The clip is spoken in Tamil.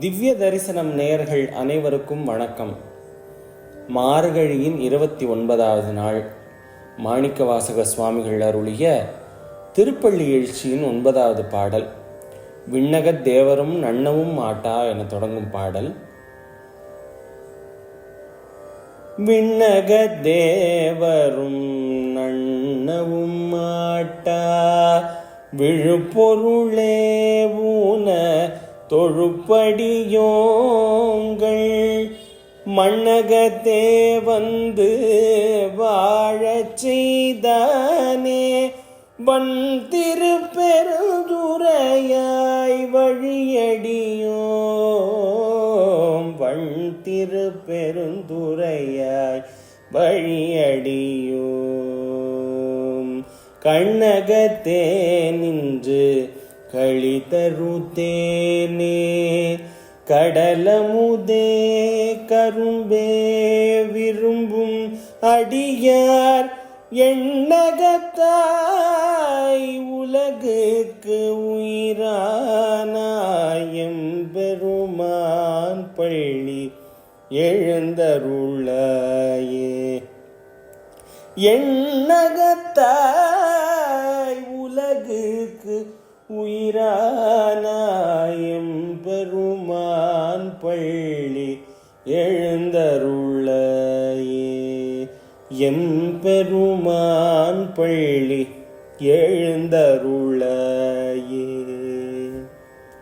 திவ்ய தரிசனம் நேயர்கள் அனைவருக்கும் வணக்கம். மார்கழியின் இருபத்தி ஒன்பதாவது நாள். மாணிக்கவாசக சுவாமிகள் அருளிய திருப்பள்ளி எழுச்சியின் ஒன்பதாவது பாடல். விண்ணகத் தேவரும் நன்னவும் மாட்டா என தொடங்கும் பாடல். விண்ணக தேவரும் நன்னவும் மாட்டா. விழுப்பொருளே ஊன தொழுப்படியோங்கள். மண்ணகத்தே வந்து வாழச் செய்தானே. வன் திருப்பெருந்துரையாய் வழியடியோம். வன் திருப்பெருந்துரையாய் வழியடியோம். கண்ணகத்தே நின்று கழிதருத்தேனே கடலமுதே கரும்பே விரும்பும் அடியார் எண்ணகத்தாய் உலகுக்கு உயிரானாயம் பெருமான் பள்ளி எழுந்தருளாயே. எண்ணகத்தாய் உலகுக்கு உயிரானாயம் பெருமான் பள்ளி எழுந்தருளையே. எம் பெருமான் பள்ளி எழுந்தருளையே.